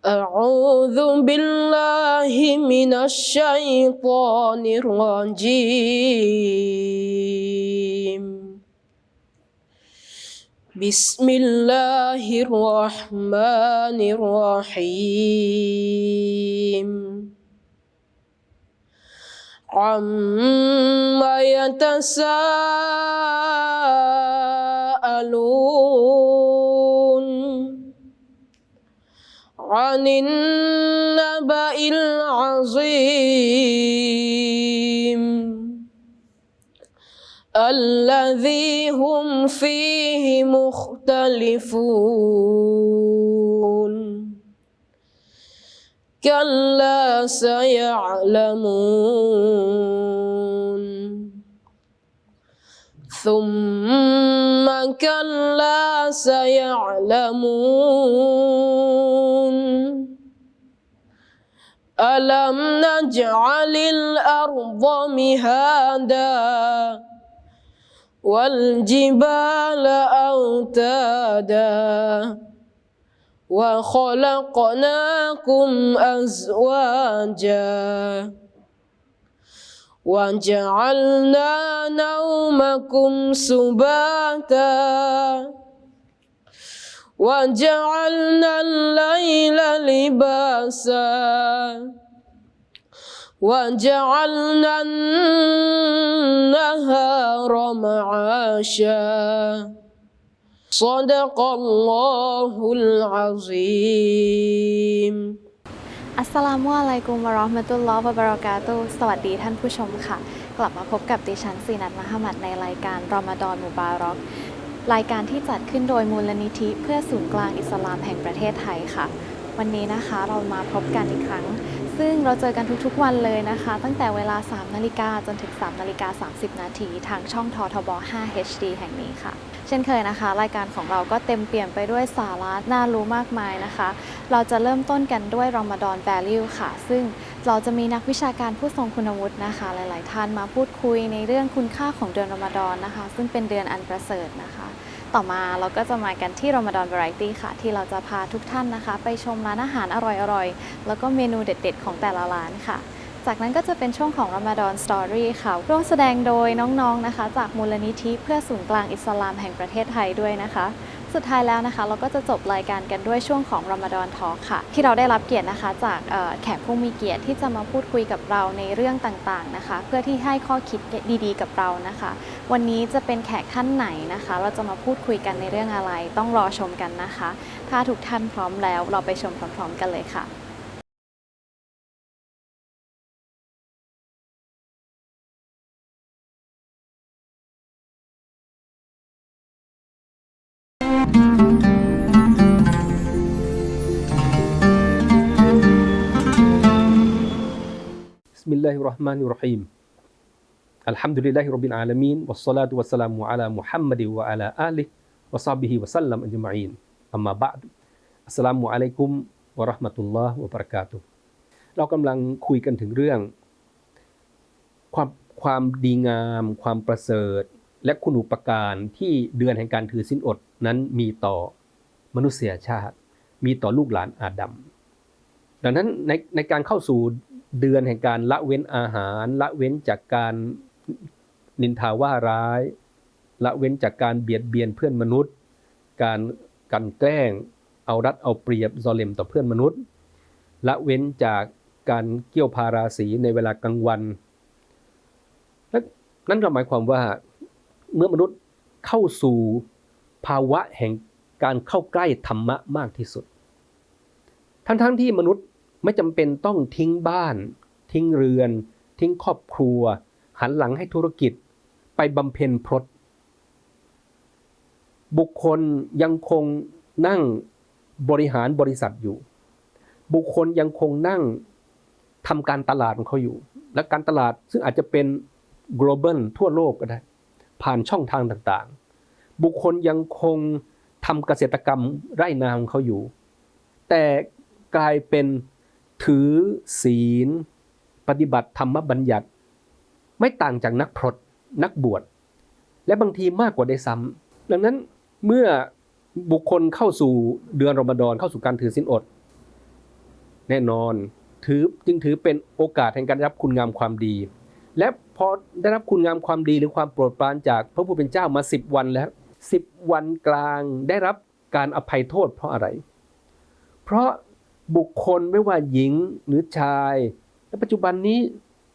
أعوذ بالله من الشيطان الرجيم. بسم الله الرحمن الرحيم. عما يتساءلون عن النبأ العظيم. الذي هم فيه مختلفون. كلا سيعلمون. ثم كلا سيعلمون. ألم نجعل الأرض مهادا والجبال أوتادا وخلقناكم أزواجا وجعلنا نومكم سباتا. وجعلنا الليل لباسا. وجعلنا النهار معاشا. صدق الله العظيم. อัสสลามุอะลัยกุมวะเราะห์มะตุลลอฮ์วะบะเราะกาตุสวัสดีท่านผู้ชมค่ะ กลับมาพบกับดิฉันซีนัทมหมัดในรายการรอมฎอนมุบารอก รายการที่จัดขึ้นโดยมูลนิธิ เพื่อศูนย์กลางอิสลามแห่งประเทศไทยค่ะ วันนี้นะคะเรามาพบกันอีกครั้ง ซึ่งเราเจอกันทุกๆวันเลยนะคะ ตั้งแต่เวลา 3 นาฬิกาจนถึง 3 นาฬิกา 30 นาที ทางช่องททบ 5 HD แห่งนี้ค่ะ เช่นเคยนะคะ รายการของเราก็เต็มเปี่ยมไปด้วยสาระน่ารู้มากมายนะคะ เราจะเริ่มต้นกันด้วย Ramadan Value ค่ะ ซึ่งเราจะมีนักวิชาการผู้ทรงคุณวุฒินะคะ หลาย ๆ ท่านมาพูดคุยในเรื่องคุณค่าของเดือนรอมฎอนนะคะ ซึ่งเป็นเดือนอันประเสริฐนะคะ ต่อมาเราก็จะมากันที่ Ramadan Variety ค่ะ ที่เราจะพาทุกท่านนะคะ ไปชมร้านอาหารอร่อยๆ แล้วก็เมนูเด็ดๆ ของแต่ละร้านค่ะ จากนั้นก็จะเป็นช่วงของ Ramadan Story ค่ะร่วมแสดงโดยน้องๆนะคะ จากมูลนิธิเพื่อศูนย์กลางอิสลามแห่งประเทศไทยด้วยนะคะ สุดท้ายแล้วนะคะ เราก็จะจบรายการกันด้วยช่วงของ Ramadan Talk ค่ะ ที่เราได้รับเกียรตินะคะจากแขกผู้มีเกียรติที่จะมาพูดคุยกับเราในเรื่องต่างๆนะคะ เพื่อที่ให้ข้อคิดดีๆ กับเรานะคะ วันนี้จะเป็นแขกท่านไหนนะคะ เราจะมาพูดคุยกันในเรื่องอะไร ต้องรอชมกันนะคะ ถ้าทุกท่านพร้อมแล้ว เราไปชมพร้อม ๆ กันเลยค่ะ الله الرحمن الرحيم الحمد لله رب العالمين والصلاة والسلام على محمد وعلى آله وصحبه وسلم أجمعين أما بعد السلام عليكم ورحمة الله وبركاته เรากำลังคุยกันถึงเรื่อง ความความดีงาม ความประเสริฐ และคุณอุปการที่เดือนแห่งการถือสินอดนั้นมีต่อมนุษยชาติ มีต่อลูกหลานอาดัม ดังนั้นในในการเข้าสู่ เดือนแห่งการละเว้นอาหาร ละเว้นจากการนินทาว่าร้าย ละเว้นจากการเบียดเบียนเพื่อนมนุษย์ การกันแกล้ง เอารัดเอาเปรียบซอเลมต่อเพื่อนมนุษย์ ละเว้นจากการเกี่ยวพาราสีในเวลากลางวันนั่นก็หมายความว่าเมื่อมนุษย์เข้าสู่ภาวะแห่งการเข้าใกล้ธรรมะมากที่สุด ทั้งๆทที่มนุษย์ ไม่จำเป็นต้องทิ้งบ้าน ทิ้งเรือน ทิ้งครอบครัว หันหลังให้ธุรกิจ ไปบำเพ็ญพรตบุคคลยังคงนั่งบริหารบริษัทอยู่ บุคคลยังคงนั่งทำการตลาดของเขาอยู่ และการตลาดซึ่งอาจจะเป็น global ทั่วโลกก็ได้ ผ่านช่องทางต่างๆ บุคคลยังคงทำเกษตรกรรมไร่นาของเขาอยู่ แต่กลายเป็น ถือศีล ปฏิบัติธรรมบัญญัติ ไม่ต่างจากนักพรตนักบวช และบางทีมากกว่าได้ซ้ำดังนั้นเมื่อบุคคลเข้าสู่เดือนรอมฎอนเข้าสู่การถือศีลอด แน่นอนถือจึงถือเป็นโอกาสแห่งการรับคุณงามความดี และพอได้รับคุณงามความดีหรือความโปรดปรานจากพระผู้เป็นเจ้ามา 10 วันแล้ว 10 วันกลางได้รับการอภัยโทษเพราะอะไร เพราะ บุคคลไม่ว่าหญิงหรือชาย และปัจจุบันนี้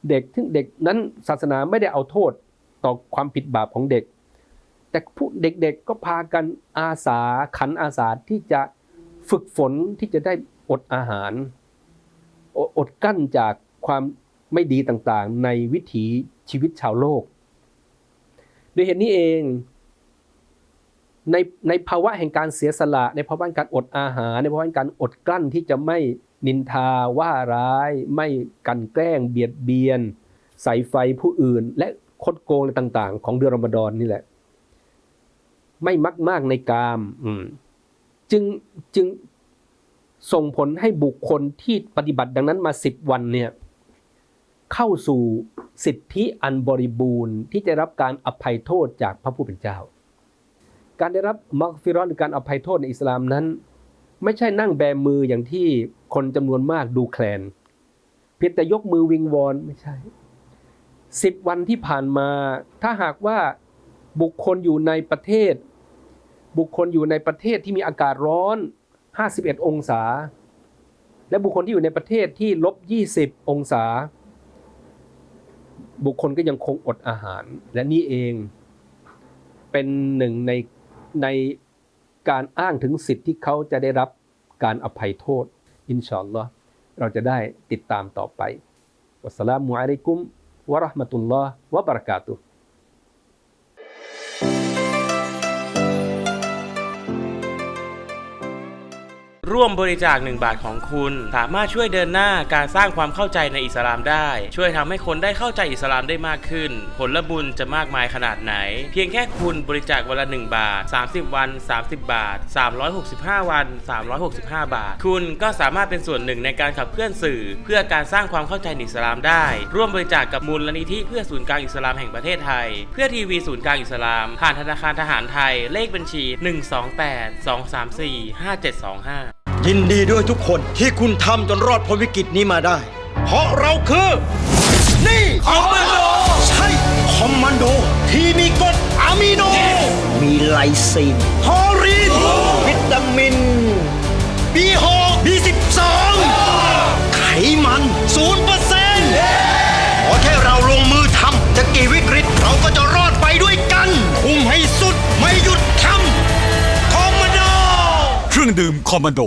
เด็กถึงเด็กนั้นศาสนาไม่ได้เอาโทษต่อความผิดบาปของเด็ก แต่ผู้เด็กๆก็พากันอาสาขันอาสาที่จะฝึกฝนที่จะได้อดอาหารออดกั้นจากความไม่ดีต่างๆ ในวิถีชีวิตชาวโลกโดยเหตุนี้เอง ในในภาวะแห่งการเสียสละ ในภาวะแห่งการอดอาหาร ในภาวะแห่งการอดกลั้นที่จะไม่นินทาว่าร้าย ไม่กันแกล้ง เบียดเบียน ใส่ไฟผู้อื่น และคดโกงอะไรต่าง ๆ ของเดือนรอมฎอนนี่แหละ ไม่มักมากในกามอืมจึงจึงส่งผลให้บุคคลที่ปฏิบัติดังนั้นมาสิบวันเนี่ยเข้าสู่สิทธิอันบริบูรณ์ที่จะรับการอภัยโทษจากพระผู้เป็นเจ้า การได้รับมักฟิรอนหรือการอภัยโทษในอิสลามนั้น ไม่ใช่นั่งแบมืออย่างที่คนจำนวนมากดูแคลน เพียงแต่ยกมือวิงวอนไม่ใช่สิบวันที่ผ่านมา ถ้าหากว่าบุคคลอยู่ในประเทศ บุคคลอยู่ในประเทศที่มีอากาศร้อน 51 องศา และบุคคลที่อยู่ในประเทศที่ลบ 20 องศา บุคคลก็ยังคงอดอาหาร และนี่เองเป็นหนึ่งใน ในการอ้างถึงสิทธิ์ที่เขาจะได้รับการอภัยโทษ อินชาอัลลอฮ์เราจะได้ติดตามต่อไปวัสสลามุอะลัยกุมวะราะห์มะตุลลอฮ์วะบะเราะกาตุฮ์ ร่วมบริจาค 1 บาทของคุณ สามารถช่วยเดินหน้าการสร้างความเข้าใจในอิสลามได้ ช่วยทำให้คนได้เข้าใจอิสลามได้มากขึ้น ผลบุญจะมากมายขนาดไหน เพียงแค่คุณบริจาควันละ 1 บาท 30 วัน 30 บาท 365 วัน 365 บาท คุณก็สามารถเป็นส่วนหนึ่งในการขับเคลื่อนสื่อ เพื่อการสร้างความเข้าใจในอิสลามได้ ร่วมบริจาคกับมูลนิธิเพื่อศูนย์กลางอิสลามแห่งประเทศไทย เพื่อทีวีศูนย์กลางอิสลาม ผ่านธนาคารทหารไทย เลขบัญชี 128 234 5725 ยินดีด้วยทุกคนที่คุณทำจนรอดพ้นวิกฤตนี้มาได้ เพราะเราคือ นี่คอมมานโด ใช่คอมมานโด ที่มีกรดอะมิโน มีไลซีนฮอรินวิตามิน B6 B12 ไขมันศูนย์เปอร์เซ็นต์ขอแค่เราลงมือทำจะกี่วิกฤตเราก็จะรอดไปด้วยกัน คุมให้สุดไม่หยุดทำคอมมานโด เครื่องดื่มคอมมานโด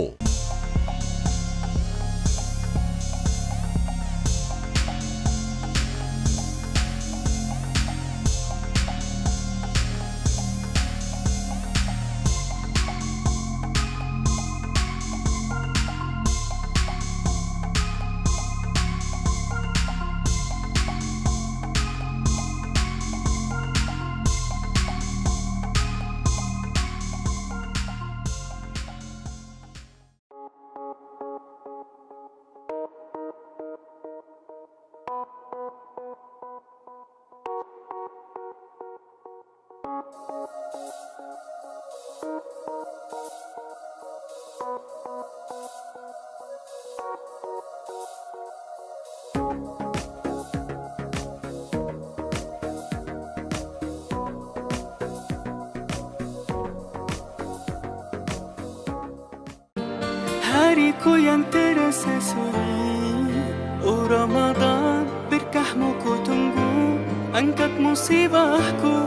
كويان انترس سوري موكو تنجو انكت مصيبة احكو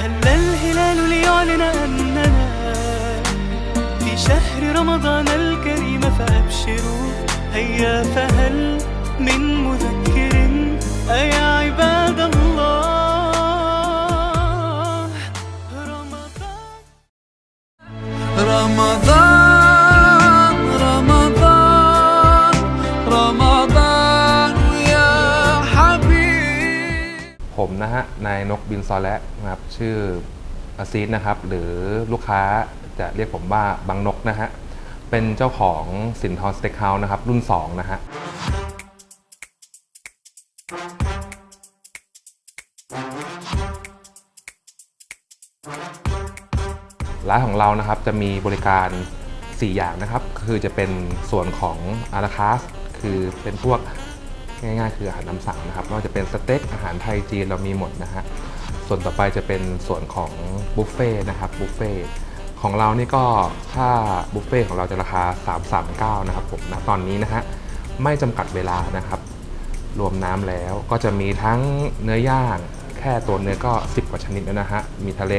هلا الهلال ليعلن اننا في شهر رمضان الكريم فابشروا هيا فهل من مذكر ايا عباد رمضان رمضان رمضان يا حبيب ผมนะฮะ นายนกบินซอและนะครับ ชื่ออาซีดนะครับ หรือลูกค้าจะเรียกผมว่าบังนกนะฮะ เป็นเจ้าของสินทรสเต็กเฮาส์นะครับ รุ่น 2 นะฮะ ร้านของเรานะครับจะมีบริการ 4 อย่างนะครับ คือจะเป็นส่วนของอาราคาสคือเป็นพวกง่ายๆ คืออาหารน้ำสั่งนะครับไม่ว่าจะเป็นสเต็กอาหารไทยจีนเรามีหมดนะฮะส่วนต่อไปจะเป็นส่วนของบุฟเฟ่ต์นะครับบุฟเฟ่ต์ของเรานี่ก็ถ้าบุฟเฟ่ต์ของเราจะราคา 339 นะครับผมนะตอนนี้นะฮะไม่จำกัดเวลานะครับ รวมน้ำแล้วก็จะมีทั้งเนื้อย่าง แค่ตัวเนื้อก็ 10 กว่าชนิดแล้วนะฮะมีทะเล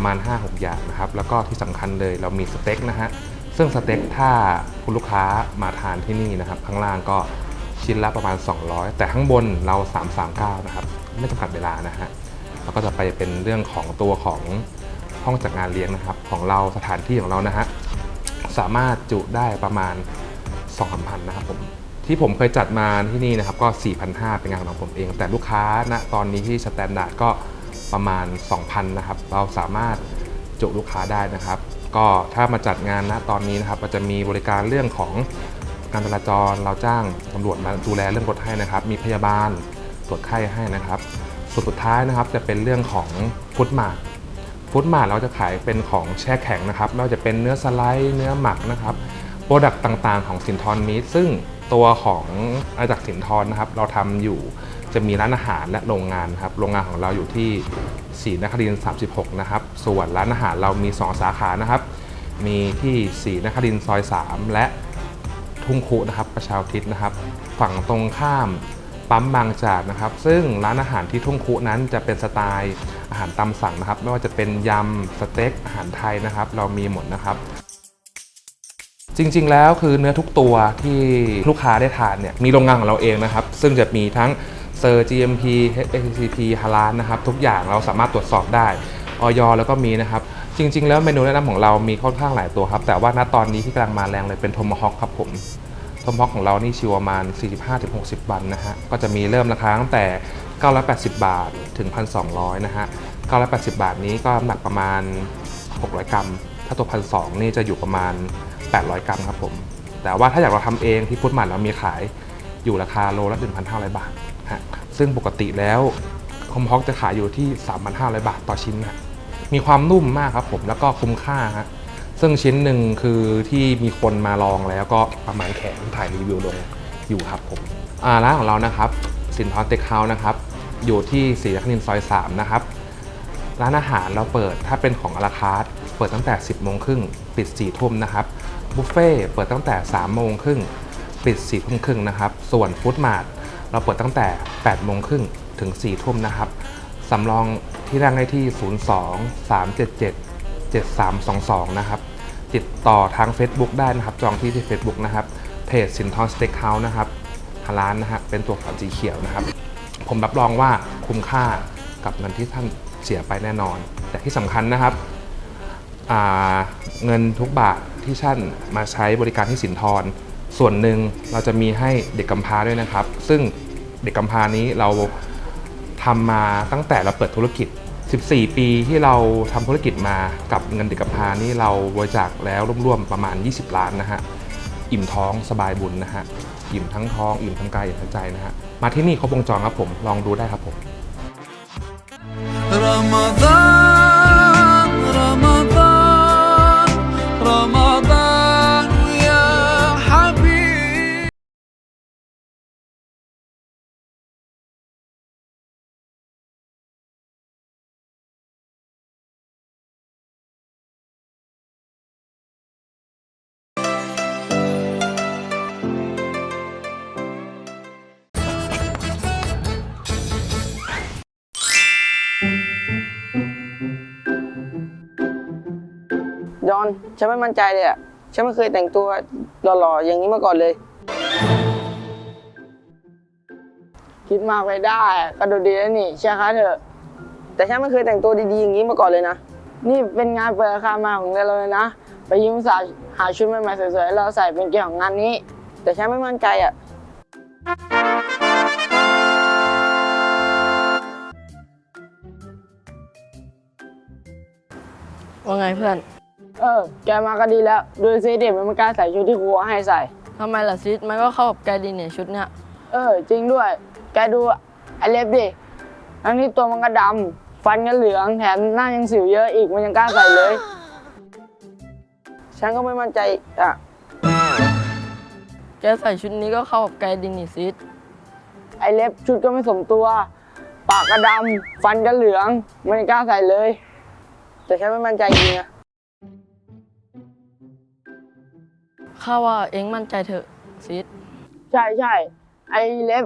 ประมาณ 5-6 อย่างนะครับ แล้วก็ที่สำคัญเลยเรามีสเต็กนะฮะซึ่งสเต็กถ้าคุณลูกค้ามาทานที่นี่นะครับ ข้างล่างก็ชิ้นละประมาณ 200 แต่ข้างบนเรา 339 นะครับ ไม่จำกัดเวลานะฮะแล้วก็จะไปเป็นเรื่องของตัวของห้องจัดงานเลี้ยงนะครับ ของเราสถานที่ของเรานะฮะสามารถจุได้ประมาณ2,000พันนะครับผมที่ผมเคยจัดมาที่นี่นะครับก็ 4,500 เป็นงานของผมเอง แต่ลูกค้าณตอนนี้ที่สแตนดาร์ดก็ ประมาณ 2,000นะครับ เราสามารถจุลูกค้าได้นะครับ ก็ถ้ามาจัดงานณตอนนี้นะครับเราจะมีบริการเรื่องของการจราจรเราจ้างตำรวจมาดูแลเรื่องรถให้นะครับ มีพยาบาลตรวจไข้ให้นะครับ ส่วนสุดท้ายนะครับจะเป็นเรื่องของฟุตมาร์ทฟู้ดมาร์ทเราจะขายเป็นของแช่แข็งนะครับไม่ว่าจะเป็นเนื้อสไลด์เนื้อหมักนะครับโปรดักต์ต่างๆ ของสินทรมีซึ่งตัวของอาณาจักสินทรนะครับ เราทำอยู่ จะมีร้านอาหารและโรงงานครับ โรงงานของเราอยู่ที่ศรีนครินทร์36 นะครับ ส่วนร้านอาหารเรามี 2 สาขานะครับ มีที่ศรีนครินทร์ซอย 3 และทุ่งคุนะครับ ประชาทิศนะครับ ฝั่งตรงข้ามปั๊มบางจากนะครับ ซึ่งร้านอาหารที่ทุ่งคุนั้นจะเป็นสไตล์อาหารตามสั่งนะครับ ไม่ว่าจะเป็นยำสเต็กอาหารไทยนะครับ เรามีหมดนะครับจริง ๆ แล้วคือเนื้อทุกตัวที่ลูกค้าได้ทานเนี่ยมีโรงงานของเราเองนะครับ ซึ่งจะมีทั้ง เซอร์ GMP HACCP ฮาลาลนะครับทุกอย่างเราสามารถตรวจสอบได้ออยแล้วก็มีนะครับ จริง ๆ แล้วเมนูแนะนำของเรามีค่อนข้างหลายตัวครับ แต่ว่าณตอนนี้ที่กำลังมาแรงเลยเป็นโทมฮอคครับผมทอมฮอกของเรานี่ชิวประมาณ 45-60 วันนะฮะก็จะมีเริ่มราคาตั้งแต่ 980 บาทถึง 1,200 นะฮะ 980 บาทนี้ก็น้ำหนักประมาณ 600 กรัม ถ้าตัว 1,200 นี่จะอยู่ประมาณ 800 กรัมครับผม แต่ว่าถ้าอยากเราทำเองที่ฟุตมันเรามีขายอยู่ราคาโลละ1,500 บาท ฮะซึ่งปกติแล้วคอมฮอกจะขายอยู่ที่ 3,500 บาทต่อชิ้นนะมีความนุ่มมากครับผมแล้วก็คุ้มค่าฮะซึ่งชิ้นหนึ่งคือที่มีคนมาลองแล้วก็ประมาณแขนถ่ายรีวิวลงอยู่ครับผมอ่าร้านของเรานะครับ สินทรเต็กเฮาส์นะครับ อยู่ที่ศรีนครินทร์ซอย 3 นะครับ ร้านอาหารเราเปิดถ้าเป็นของอลาคาร์ทเปิดตั้งแต่ 10 โมงครึ่งปิด 4 ทุ่มนะครับบุฟเฟ่ต์เปิดตั้งแต่ 3 โมงครึ่งปิด 4 ทุ่มครึ่งนะครับ ส่วนฟู้ดมาร์ท เราเปิดตั้งแต่8โมงครึ่งถึง4ทุ่มนะครับสำรองที่นั่งได้ที่ 02 377 7322 นะครับ ติดต่อทาง Facebook ได้นะครับ จองที่ที่ Facebook นะครับ เพจสินทรสเต็กเฮาส์นะครับร้านนะฮะเป็นตัวฝันสีเขียวนะครับ ผมรับรองว่าคุ้มค่ากับเงินที่ท่านเสียไปแน่นอน แต่ที่สำคัญนะครับ เงินทุกบาทที่ท่านมาใช้บริการที่สินทร ส่วนหนึ่งเราจะมีให้เด็กกำพร้าด้วยนะครับ ซึ่งเด็กกำพร้านี้เราทำมาตั้งแต่เราเปิดธุรกิจ 14 ปีที่เราทำธุรกิจมากับเงินเด็กกำพร้านี้เราบริจาคแล้วรวมๆประมาณ 20 ล้านนะฮะอิ่มท้องสบายบุญนะฮะอิ่มทั้งท้องอิ่มทั้งกายอิ่มทั้งใจนะฮะมาที่นี่ครบวงจรครับผมลองดูได้ครับผม Ramadan อน ฉันไม่มั่นใจเลยอะ ฉันไม่เคยแต่งตัวหล่อๆอย่างนี้มาก่อนเลย คิดมากไปได้ก็ดูดีแล้วนี่เชื่อค่ะเถอะ แต่ฉันไม่เคยแต่งตัวดีๆอย่างนี้มาก่อนเลยนะ นี่เป็นงานเปิดอาคามาของเราเลยนะ ไปยืมสาวหาชุดใหม่ๆสวยๆเราใส่เป็นเกี่ยรติของงานนี้ แต่ฉันไม่มั่นใจอะว่าไงเพื่อน เออ แกมาก็ดีแล้ว ดูสิเด็กมันไม่กล้าใส่ชุดที่ครูให้ใส่ ทำไมล่ะซิดมันก็เข้ากับแกดีเนี่ยชุดเนี้ยเออ จริงด้วย แกดูไอเล็บดิทั้งที่ตัวมันก็ดำฟันก็เหลือง แถมหน้ายังสิวเยอะอีก มันยังกล้าใส่เลย ฉันก็ไม่มั่นใจอะ แกใส่ชุดนี้ก็เข้ากับแกดีนี่ซิดไอเล็บชุดก็ไม่สมตัว ปากก็ดำฟันก็เหลือง มันยังกล้าใส่เลย แต่ฉันไม่มั่นใจจริงนะ ข้าว่าเองมั่นใจเถอะซิดใช่ใช่ไอเล็บ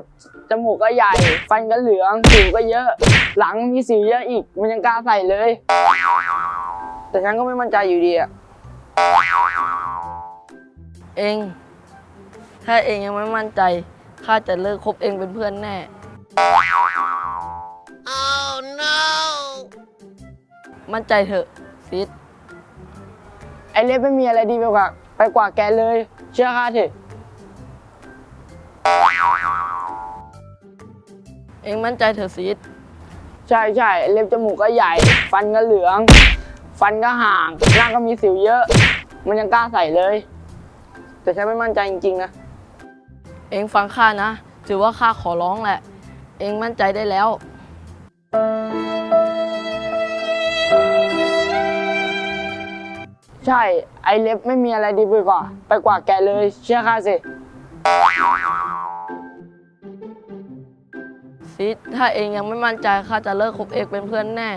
จมูกก็ใหญ่ ฟันก็เหลืองสิวก็เยอะ หลังมีสิวเยอะอีก มันยังกล้าใส่เลย แต่ฉันก็ไม่มั่นใจอยู่ดีอะเอง ถ้าเองยังไม่มั่นใจข้าจะเลิกคบเองเป็นเพื่อนแน่มั่นใจเถอะซิดไอเล็บไม่มีอะไรดีไปกว่าไป กว่าแกเลย เชื่อข้าเถอะ เองมั่นใจเถอะซิดใช่ใช่ไอ้เล็บจมูกก็ใหญ่ ฟันก็เหลือง ฟันก็ห่าง หน้าก็มีสิวเยอะ มันยังกล้าใส่เลย แต่ฉันไม่มั่นใจจริงๆนะ เองฟังข้านะ ถือว่าข้าขอร้องแหละ เองมั่นใจได้แล้ว ใช่ไอเล็บไม่มีอะไรดีไปกว่า ไปกว่าแกเลยเชื่อข้าสิซิดถ้าเองยังไม่มั่นใจข้าจะเลิกคบเองเป็นเพื่อนแน่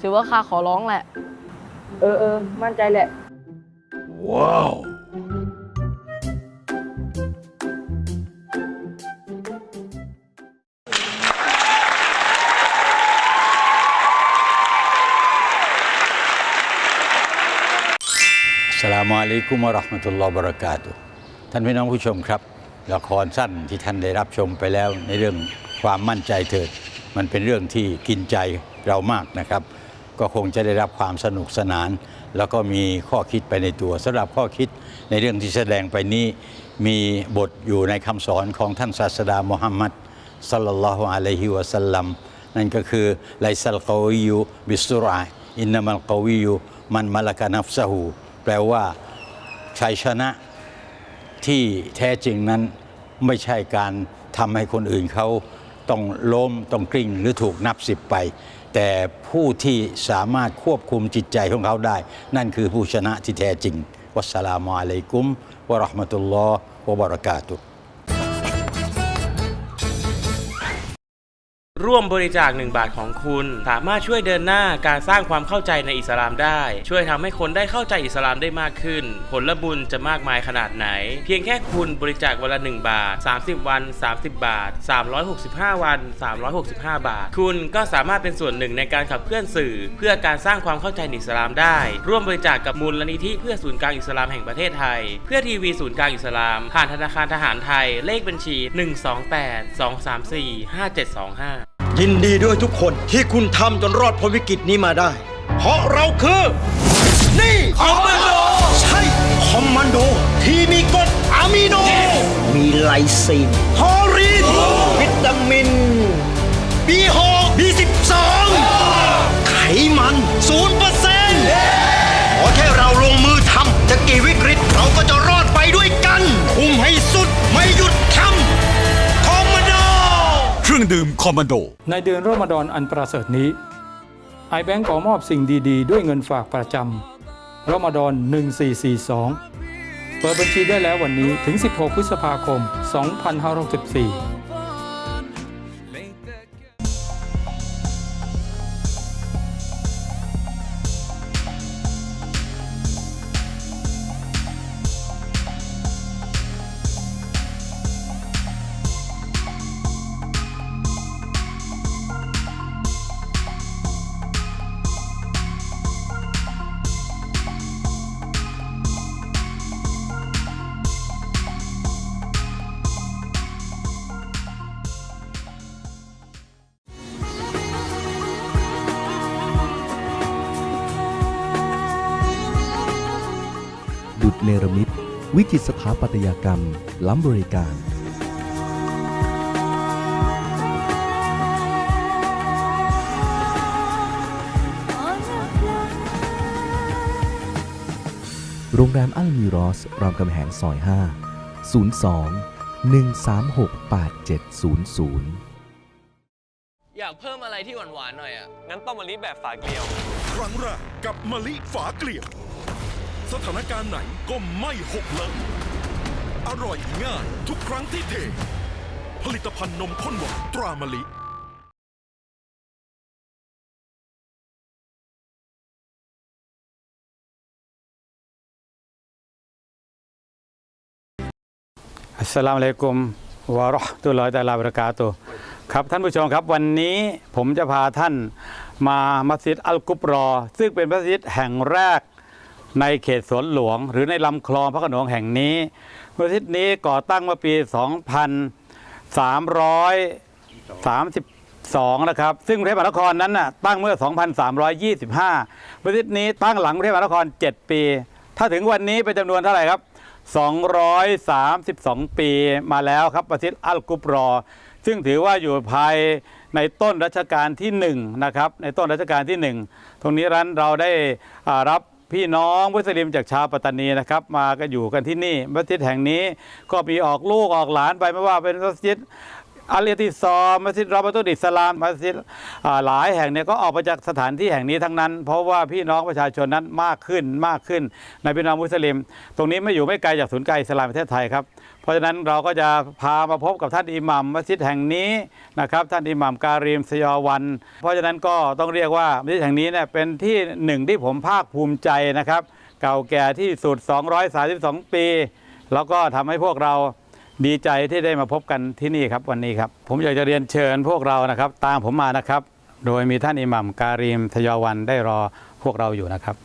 ถือว่าข้าขอร้องแหละ เออเออมั่นใจแหละสลา มุอะลัยกุมวะราะห์มตุลลอฮบราะกาตุท่านพี่น้องผู้ชมครับ ละครสั้นที่ท่านได้รับชมไปแล้วในเรื่องความมั่นใจเถิด มันเป็นเรื่องที่กินใจเรามากนะครับ ก็คงจะได้รับความสนุกสนาน แล้วก็มีข้อคิดไปในตัวสำหรับข้อคิดในเรื่องที่แสดงไปนี้มีบทอยู่ในคำสอนของท่านศาสดามุฮัมมัดสัลลัลลอฮุอะลัยฮิวะสัลลัมนั่นก็คือไลซัลกอวิยูบิสุรอะห์อินนามัลกอวิยูมันมะลกะนัฟซะฮูแปลว่า ชัยชนะที่แท้จริงนั้นไม่ใช่การทำให้คนอื่นเขาต้องล้มต้องกลิ้งหรือถูกนับสิบไป แต่ผู้ที่สามารถควบคุมจิตใจของเขาได้ นั่นคือผู้ชนะที่แท้จริง วัสสลามุอะลัยกุมวะราะห์มะตุลลอฮ์วะบะเราะกาตุฮ์ ร่วมบริจาคหนึ่งบาทของคุณ สามารถช่วยเดินหน้าการสร้างความเข้าใจในอิสลามได้ ช่วยทำให้คนได้เข้าใจอิสลามได้มากขึ้น ผลบุญจะมากมายขนาดไหน เพียงแค่คุณบริจาควันละ 1 บาท 30 วัน 30 บาท 365 วัน 365 บาท คุณก็สามารถเป็นส่วนหนึ่งในการขับเคลื่อนสื่อ เพื่อการสร้างความเข้าใจในอิสลามได้ ร่วมบริจาคกับมูลนิธิเพื่อศูนย์กลางอิสลามแห่งประเทศไทย เพื่อทีวีศูนย์กลางอิสลาม ผ่านธนาคารทหารไทย เลขบัญชี 128 234 5725 ยินดีด้วยทุกคนที่คุณทำจนรอดพ้นวิกฤตนี้มาได้ เพราะเราคือ นี่คอมมานโด ใช่ คอมมานโด ที่มีกรดอะมิโน มีไลซีนฮอรีนวิตามิน B6 B12 ไขมัน0%เปอร์เซ็นต์ขอแค่เราลงมือทำจะกี่วิกฤตเราก็จะรอดไปด้วยกัน คุมให้สุด รื่องดื่มคอมมานโด ในเดือนรอมฎอนอันประเสริฐนี้ไอแบงก์ขอมอบสิ่งดีๆ ด้วยเงินฝากประจำรอมฎอน 1442 เปิดบัญชีได้แล้ววันนี้ถึง 16 พฤษภาคม 2564 จิตรสถาปัตยกรรม ล้ำบริการ โรงแรมอัลมิรอส รามคำแหงซอย 5 02 136 8700 อยากเพิ่มอะไรที่หวานๆหน่อยอะ งั้นต้มมะลิแบบฝาเกลียว ครั้งแรกกับมะลิฝาเกลียว สถานการณ์ไหนก็ไม่หกเลยอร่อยง่ายทุกครั้งที่เท ผลิตภัณฑ์นมข้นหวานตรามะลิอัสสลามุอะลัยกุมวะราะตุลอฮิตาลาบราะกาตุครับท่านผู้ชมครับวันนี้ผมจะพาท่านมามัสยิดอัลกุบรอ ซึ่งเป็นมัสยิดแห่งแรก ในเขตสวนหลวง หรือในลำคลองพระขนงแห่งนี้มัสยิดนี้ก่อตั้งเมื่อปี 2332 นะครับ ซึ่งกรุงเทพมหานครนั้นน่ะตั้งเมื่อ 2325มัสยิดนี้ตั้งหลังกรุงเทพมหานคร 7 ปี ถ้าถึงวันนี้เป็นจำนวนเท่าไหร่ครับ 232 ปีมาแล้วครับมัสยิดอัลกุบรอ ซึ่งถือว่าอยู่ภายในต้นรัชกาลที่หนึ่งนะครับในต้นรัชกาลที่หนึ่งตรงนี้ร้านเราได้รับ พี่น้องมุสลิมจากชาวปัตตานีนะครับมาก็อยู่กันที่นี่มัสยิดแห่งนี้ก็มีออกลูกออกหลานไปไม่ว่าเป็นมัสยิด อัลเลติซอมมัสยิดรอบัตุลอิสลามมัสยิดหลายแห่งเนี่ยก็ออกมาจากสถานที่แห่งนี้ทั้งนั้น เพราะว่าพี่น้องประชาชนนั้นมากขึ้นมากขึ้น ในพี่น้องมุสลิม ตรงนี้ไม่อยู่ไม่ไกลจากศูนย์กลางอิสลามประเทศไทยครับเพราะฉะนั้นเราก็จะพามาพบกับท่านอิหมัมมัสยิดแห่งนี้นะครับท่านอิหมัมการีมสยอวัน เพราะฉะนั้นก็ต้องเรียกว่ามัสยิดแห่งนี้เนี่ยเป็นที่หนึ่งที่ผมภาคภูมิใจนะครับ เก่าแก่ที่สุด 232 ปี แล้วก็ทำให้พวกเรา ดีใจที่ได้มาพบกันที่นี่ครับวันนี้ครับ ผมอยากจะเรียนเชิญพวกเรานะครับ ตามผมมานะครับ โดยมีท่านอิหมัมการีมทยอวันได้รอพวกเราอยู่นะครับ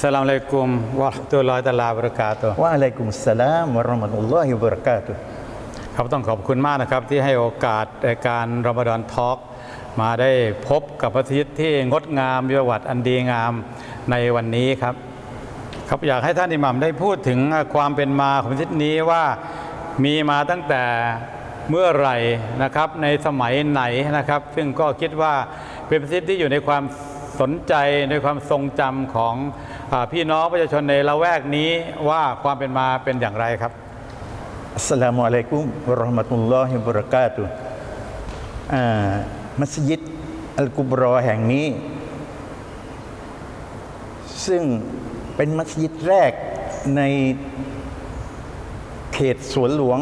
สสลามุอะลัยกุมวะเราะห์มะตุลลอฮิตะอาลาบะเราะกาตุฮ์ วะอะลัยกุมุสสลามวะเราะห์มะตุลลอฮิวะบะเราะกาตุฮ์ ครับต้องขอบคุณมากนะครับที่ให้โอกาสในการรอมฎอนทอล์กมาได้พบกับพระอาทิตย์ที่งดงามมีประวัติอันดีงามในวันนี้ครับ ครับอยากให้ท่านอิหมัมได้พูดถึงความเป็นมาของมัสยิดนี้ว่ามีมาตั้งแต่เมื่อไหร่นะครับ ในสมัยไหนนะครับ ซึ่งก็คิดว่าเป็นมัสยิดที่อยู่ในความสนใจในความทรงจำของอา พี่น้องประชาชนในละแวกนี้ว่าความเป็นมาเป็นอย่างไรครับอัสสลามุอะลัยกุมวะเราะห์มะตุลลอฮิวะบะเราะกาตุฮ์อ่ามัสยิดอัลกุบรอแห่งนี้ ซึ่งเป็นมัสยิดแรกในเขตสวนหลวง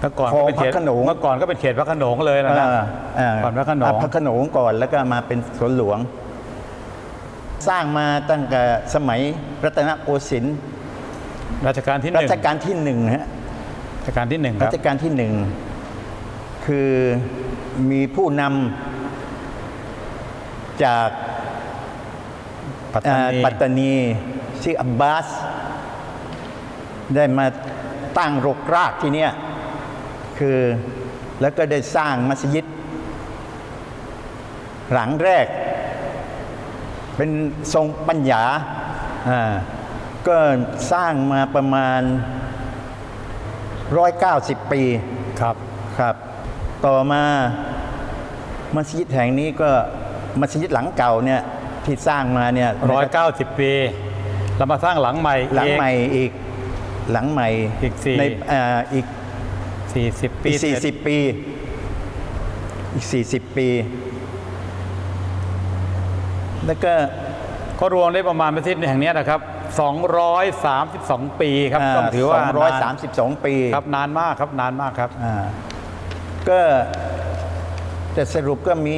เมื่อก่อนคลก็องเป็นพเขระตโขนงเมื่อก่อนก็เป็นเขตพระโขนงเลยนะนะอ่าอ่าก่อนพระโขนงอ่าพระโขนงก่อนแล้วก็มาเป็นสวนหลวง สร้างมาตั้งแต่สมัยรัตนโกสินทร์รัชกาลที่หรันึ่งชกาลที่หนึ่งฮะ รัชกาลที่หนึ่งครัรับ ชกาลที่หนึ่งคือมีผู้นำจากปัตตาเอ่อนีปัตตานีชื่ออับบาส ได้มาตั้งรกรากที่เนี่ยคือแล้วก็ได้สร้างมัสยิด หลังแรก เป็นทรงปัญญาอ่าก็สร้างมาประมาณ 190 ปีครับครับ ต่อมามัสยิดแห่งนี้ก็มัสยิดหลังเก่าเนี่ยที่สร้างมาเนี่ยร้อยเก้าสิบปีเรามาสร้างหลังใหม่หลังใหม่อีกหลังใหม่อีกสี่ในอ่าอีกสี่สิบปีอีกสี่สิบปี อีกสี่สิบปี แล้วก็ก็รวมได้ประมาณมัสยิดแห่งเนี้ยนะครับ 232 ปีครับาต้องถือว่า232ปีครับนานมากครับนานมากครับ อ่าก็แต่สรุปก็มี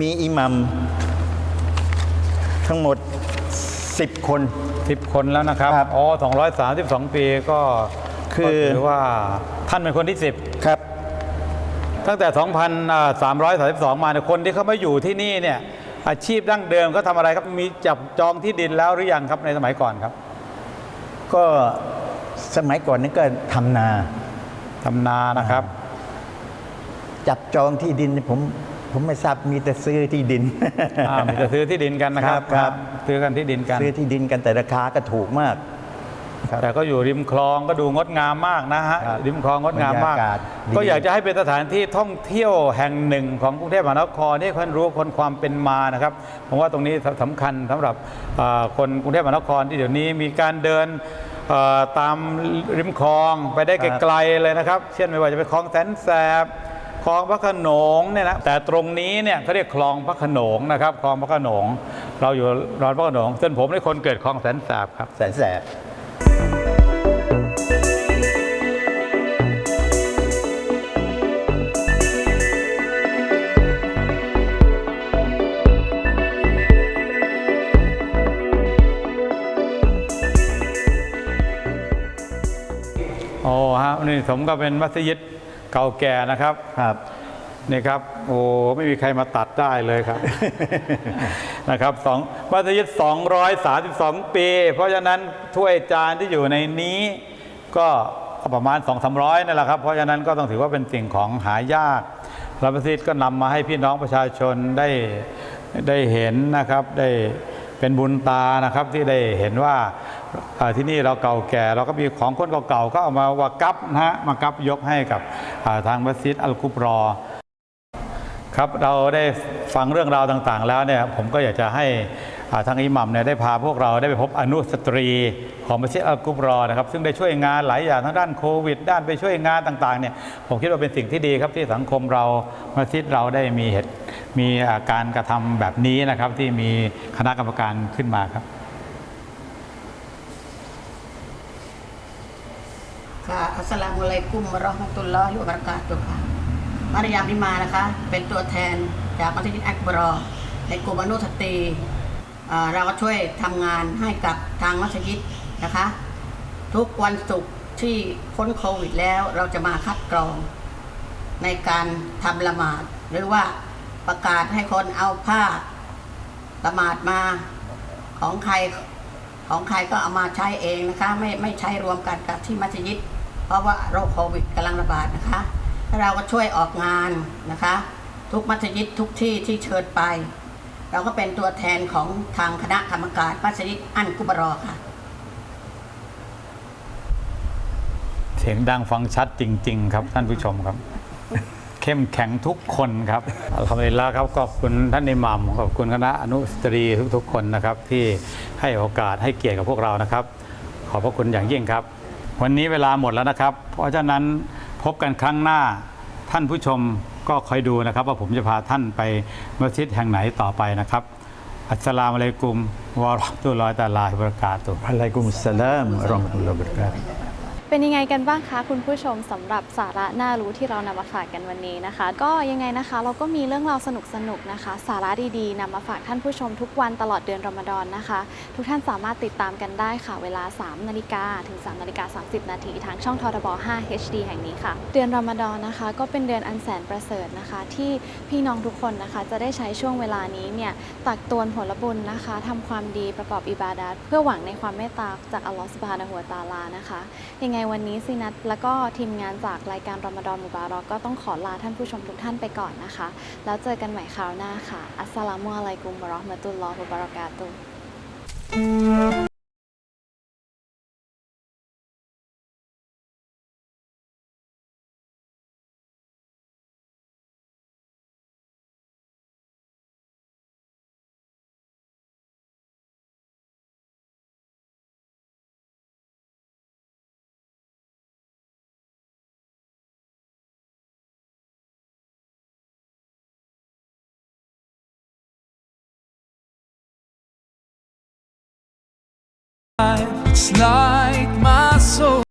มีอิหมัมทั้งหมด 10 คน 10 คนแล้วนะครับอ๋อ 232 ปีก็คือ ก็ถือว่าท่านเป็นคนที่ 10 ครับ ตั้งแต่ 2,332 มาเนี่ยคนที่เขามาอยู่ที่นี่เนี่ยอาชีพดั้งเดิมเขาทำอะไรครับมีจับจองที่ดินแล้วหรือยังครับในสมัยก่อนครับ ก็สมัยก่อนนี่ก็ทำนาทำนานะครับ จับจองที่ดินผมผมไม่ทราบมีแต่ซื้อที่ดินอ่ามีแต่ซื้อที่ดินกันนะครับครับซื้อกันที่ดินกันซื้อที่ดินกันแต่ราคาก็ถูกมาก แต่ก็อยู่ริมคลองก็ดูงดงามมากนะฮะครับริมคลองงดงามมาก บรรยากาศดี ก็อยากจะให้เป็นสถานที่ท่องเที่ยวแห่งหนึ่งของกรุงเทพมหานครที่คนรู้คนความเป็นมานะครับผมว่าตรงนี้สำคัญสำหรับเอ่อคนกรุงเทพมหานครที่เดี๋ยวนี้มีการเดินเอ่อตามริมคลองไปได้ไกลๆเลยนะครับ เช่นไม่ว่าจะเป็นคลองแสนแสบคลองพระโขนงเนี่ยนะแต่ตรงนี้เนี่ยเขาเรียกคลองพระโขนงนะครับคลองพระโขนง เราอยู่รอนพระโขนงซึ่งผมเป็นคนเกิดคลองแสนแสบครับ แสนแสบ ฮะนี่ผมก็เป็นมัสยิดเก่าแก่นะครับครับนี่ครับโอ้ไม่มีใครมาตัดได้เลยครับ นะครับสองมัสยิด232 ปี เพราะฉะนั้นถ้วยจานที่อยู่ในนี้ก็ประมาณ 2 3 0 0นั่นแหละครับ เพราะฉะนั้นก็ต้องถือว่าเป็นสิ่งของหายากแล้วมัสยิดก็นำมาให้พี่น้องประชาชนได้ได้เห็นนะครับ ได้เป็นบุญตานะครับที่ได้เห็นว่าเอ่อ ที่นี่เราเก่าแก่เราก็มีของคนเก่าๆก็เอามาวากับนะฮะมากับยกให้กับทางมัสยิดอัลกุบรอครับเราได้ฟังเรื่องราวต่างๆ แล้วเนี่ยผมก็อยากจะให้ทางอิหมัมเนี่ยได้พาพวกเราได้ไปพบอนุสตรีของมัสยิดอัลกุบรอนะครับ ซึ่งได้ช่วยงานหลายอย่างทั้งด้านโควิด ด้านไปช่วยงานต่างๆเนี่ยผมคิดว่าเป็นสิ่งที่ดีครับที่สังคมเรามัสยิดเราได้มีเหตุมีการกระทำแบบนี้นะครับที่มีคณะกรรมการขึ้นมาครับ ค่ะอัสสลา มุอะลัยกุมราะห์มตุลลอฮิวะบราะกาตุค่ะมารยามนิมานะคะ เป็นตัวแทนจากมัสยิดอักบรอในกลุ่มอนุสตรีเราก็ช่วยทำงานให้กับทางมัสยิดนะคะ ทุกวันศุกร์ที่พ้นโควิดแล้วเราจะมาคัดกรอง ในการทำละหมาด หรือว่าประกาศให้คนเอาผ้าละหมาดมาของใครของใครก็เอามาใช้เองนะคะ ไม่ไม่ใช้รวมกันกับที่มัสยิด เพราะว่าโรคโควิดกำลังระบาดนะคะแล้วเราก็ช่วยออกงานนะคะ ทุกมัสยิดทุกที่ที่เชิญไป เราก็เป็นตัวแทนของทางคณะกรรมการมัสยิดอันกุบรอค่ะ เสียงดังฟังชัดจริง ๆ ครับท่านผู้ชมครับ เข้มแข็งทุกคนครับอัลฮัมดุลิลลาห์ครับขอบคุณท่านอิหมัมขอบคุณคณะอนุสตรีทุกๆคนนะครับ ที่ให้โอกาสให้เกียรติกับพวกเรานะครับ ขอบพระคุณอย่างยิ่งครับ วันนี้เวลาหมดแล้วนะครับ เพราะฉะนั้นพบกันครั้งหน้าท่านผู้ชมก็คอยดูนะครับ ว่าผมจะพาท่านไปมัสยิดแห่งไหนต่อไปนะครับ อัสสลามุอะลัยกุมวะราะห์มะตุลลอฮิตะอาลาฮิวะบะเราะกาตุฮ์อะลัยกุมุสสลามวะเราะห์มะตุลลอฮิวะบะเราะกาตุฮ์ เป็นยังไงกันบ้างคะคุณผู้ชมสำหรับสาระน่ารู้ที่เรานำมาฝากกันวันนี้นะคะ ก็ยังไงนะคะ เราก็มีเรื่องราวสนุกๆนะคะ สาระดีๆนำมาฝากท่านผู้ชมทุกวันตลอดเดือนรอมฎอนนะคะ ทุกท่านสามารถติดตามกันได้ค่ะ เวลา 3 นาฬิกาถึง 3 นาฬิกา 30 นาทีทางช่องทรบ5 HD แห่งนี้ค่ะ เดือนรอมฎอนนะคะ ก็เป็นเดือนอันแสนประเสริฐนะคะ ที่พี่น้องทุกคนนะคะ จะได้ใช้ช่วงเวลานี้เนี่ยตักตวงผลบุญนะคะทำความดีประกอบอิบาดัตเพื่อหวังในความเมตตาจากอัลลอฮฺสุบฮานะฮูวตาลานะคะยังไงวันนี้ซีนัทแล้วก็ทีมงานจากรายการรอมฎอนมุบารอกก็ต้องขอลาท่านผู้ชมทุกท่านไปก่อนนะคะ แล้วเจอกันใหม่คราวหน้าค่ะ อัสสลามุอะลัยกุมบะเราะห์มะตุลลอฮ์วะบะเราะกาตุฮ์ It's like